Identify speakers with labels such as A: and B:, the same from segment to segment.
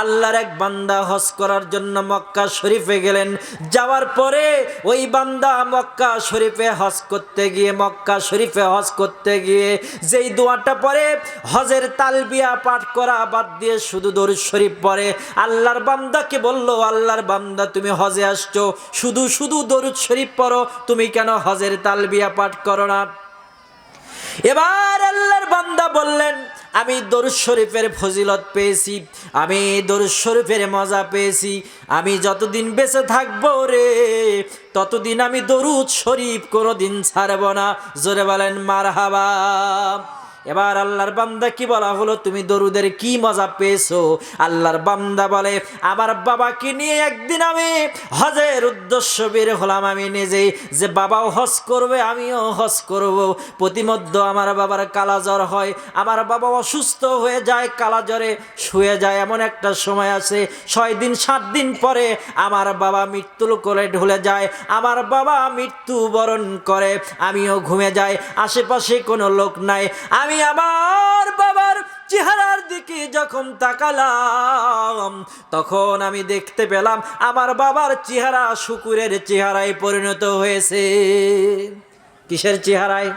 A: আল্লাহর এক বান্দা হজ করার জন্য মক্কা শরীফে গেলেন, যাওয়ার পরে ওই বান্দা মক্কা শরীফে হজ করতে গিয়ে, মক্কা শরীফে হজ করতে গিয়ে যেই দোয়াটা পরে হজের তালবিয়া পাঠ করা বাদ দিয়ে শুধু দরুদ শরীফ পড়ে, আল্লাহর বান্দাকে বলল, আল্লাহর বান্দা, তুমি হজে আসছো, শুধু শুধু দরুদ শরীফ পড়ো, তুমি কেন হজের তালবিয়া পাঠ করো না? এবার আল্লাহর বান্দা বললেন আমি দরুদ শরীফের ফজিলত পেয়েছি, আমি দরুদ শরীফের মজা পেয়েছি, আমি যতদিন বেঁচে থাকব রে, ততদিন আমি দরুদ শরীফ কোনোদিন ছাড়ব না। জোরে বলেন মার হাবা এবার আল্লাহর বান্দা কি বলা হলো? তুমি দরুদের কি মজা পেয়েছ? আল্লাহর বান্দা বলে, আমার বাবাকে নিয়ে একদিন আমি হজের উদ্দেশ্য বের হলাম। আমি নিজেই যে বাবাও হজ করবে, আমিও হজ করব। প্রতিমধ্য আমার বাবার কালা জ্বর হয়। আমার বাবা অসুস্থ হয়ে যায়, কালা জ্বরে শুয়ে যায়। এমন একটা সময় আছে, ছয় দিন, সাত দিন পরে আমার বাবা মৃত্যুর করে ঢলে যায়। আমার বাবা মৃত্যুবরণ করে, আমিও ঘুমে যাই। আশেপাশে কোনো লোক নাই। আমি আমার বাবার চেহারার দিকে যখন তাকালাম, তখন আমি দেখতে পেলাম আমার বাবার চেহারা শুকুরের চেহারায় পরিণত হয়েছে। কিসের চেহারায়?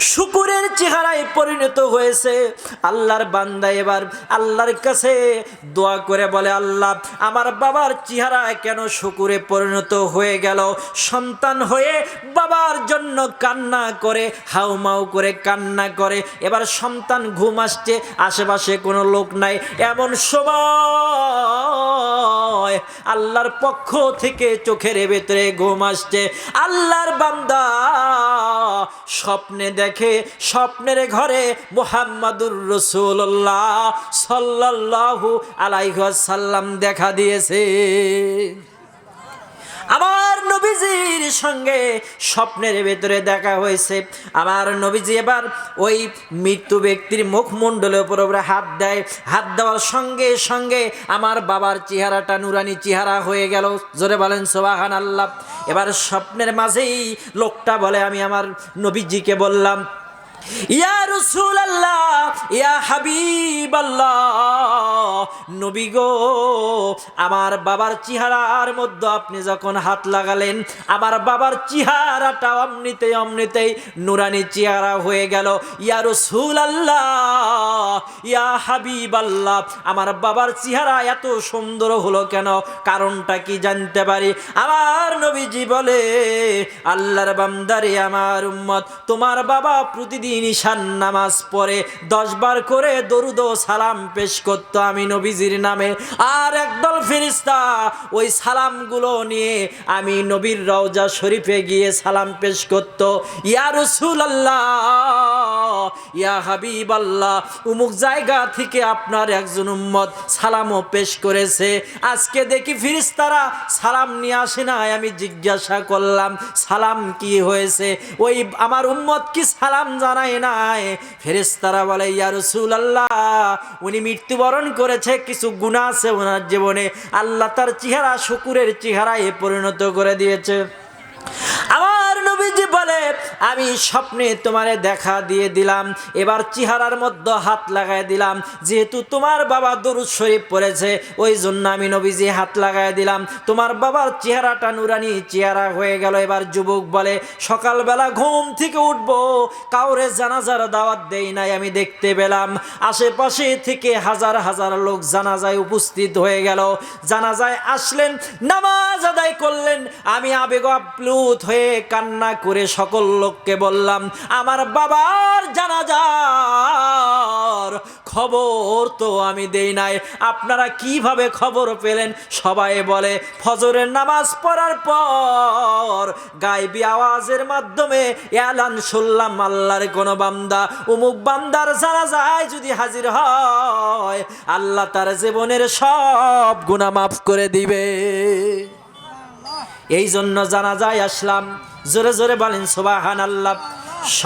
A: শুকুরের চেহারায় পরিণত হয়েছে। আল্লাহর বান্দা এবার আল্লাহর কাছে দোয়া করে বলে, আল্লাহ, আমার বাবার চেহারা কেন শুকুরে পরিণত হয়ে গেল? সন্তান হয়ে বাবার জন্য কান্না করে, হাউমাউ করে কান্না করে। এবার সন্তান ঘুম আসছে, আশেপাশে কোনো লোক নাই। এমন সময় আল্লাহর পক্ষ থেকে চোখের ভেতরে ঘুম আসছে। আল্লাহর বান্দা স্বপ্নে দেখে স্বপ্নের ঘরে মোহাম্মদুর রসুল্লাহ সাল্লাল্লাহু আলাইসাল্লাম দেখা দিয়েছে। আমার নবীজির সঙ্গে স্বপ্নের ভেতরে দেখা হয়েছে। আমার নবীজি এবার ওই মৃত্যু ব্যক্তির মুখমণ্ডলের উপর উপরে হাত দেয়। হাত দেওয়ার সঙ্গে সঙ্গে আমার বাবার চেহারাটা নুরানি চেহারা হয়ে গেল। জোরে বলেন সোবাহান আল্লাহ এবার স্বপ্নের মাঝেই লোকটা বলে, আমি আমার নবীজিকে বললাম, ইয়া রসুল আল্লাহ ইয়া হাবিব আল্লাহ নবী গো, আমার বাবার চেহারার মধ্যে আপনি যখন হাত লাগালেন, আমার বাবার চেহারাটা অমনিতে অমনিতেই নুরানি চেহারা হয়ে গেল। ইয়া রসুল আল্লাহ ইয়া হাবিব আল্লাহ আমার বাবার চেহারা এত সুন্দর হলো কেন? কারণটা কি জানতে পারি? আমার নবীজি বলে, আল্লাহর বান্দারে আমার উম্মত, তোমার বাবা প্রতিদিন ঈশান নামাজ পড়ে দশ বার করে দরুদ সালাম পেশ করতো আমি নবীজির নামে। আর একদল ফেরিস্তা ওই সালামগুলো নিয়ে আমি নবীর রওজা শরীফে গিয়ে সালাম পেশ করত। ইয়া আল্লাহ ইয়া হাবিব আল্লাহ উমুক জায়গা থেকে আপনার একজন উম্মত সালামও পেশ করেছে। আজকে দেখি ফিরিস্তারা সালাম নিয়ে আসে নাই, আমি জিজ্ঞাসা করলাম, সালাম কি হয়েছে? ওই আমার উম্মত কি সালাম জানায় নাই? ফেরেস্তারা বলে, ইয়া রসুল আল্লাহ উনি মৃত্যুবরণ করেছে, কিছু গুণা আছে ওনার জীবনে। আল্লাহ তার চেহারা শুকুরের চেহারায় পরিণত করে দিয়েছে। নবীজি বলে, আমি স্বপ্নে তোমারে দেখা দিয়ে দিলাম, এবার চেহারার মধ্যে হাত লাগাই দিলাম, যেহেতু তোমার বাবা দরুদ শরীফ পড়েছে ওই জন্য আমি নবীজি হাত লাগাই দিলাম। তোমার বাবার চেহারাটা নুরানি চেহারা হয়ে গেল। এবার যুবক বলে, সকালবেলা ঘুম থেকে উঠবো, কাউরে জানাজার দাওয়াত দেই নাই, আমি দেখতে পেলাম। আশেপাশে থেকে হাজার হাজার লোক জানাজায় উপস্থিত হয়ে গেল। জানাজায় আসলেন, নামাজ আদায় করলেন। আমি আবেগ আপ্লুত হয়ে কান্না করে সকল লোককে বললাম, আমার বাবার জানাজার খবর তো আমি দেই নাই। আপনারা কীভাবে খবর পেলেন? সবাই বলে, ফজরের নামাজ পড়ার পর গাইবি আওয়াজের মাধ্যমে এলান শুনলাম আল্লাহর কোন বান্দা। উমুক বান্দার জানা যায় যদি হাজির হয়, আল্লাহ তার জীবনের সব গুণা মাফ করে দিবে। এই জন্য জানা যায় আসলাম জোরে জোরে বলেন সোবাহান আল্লাহ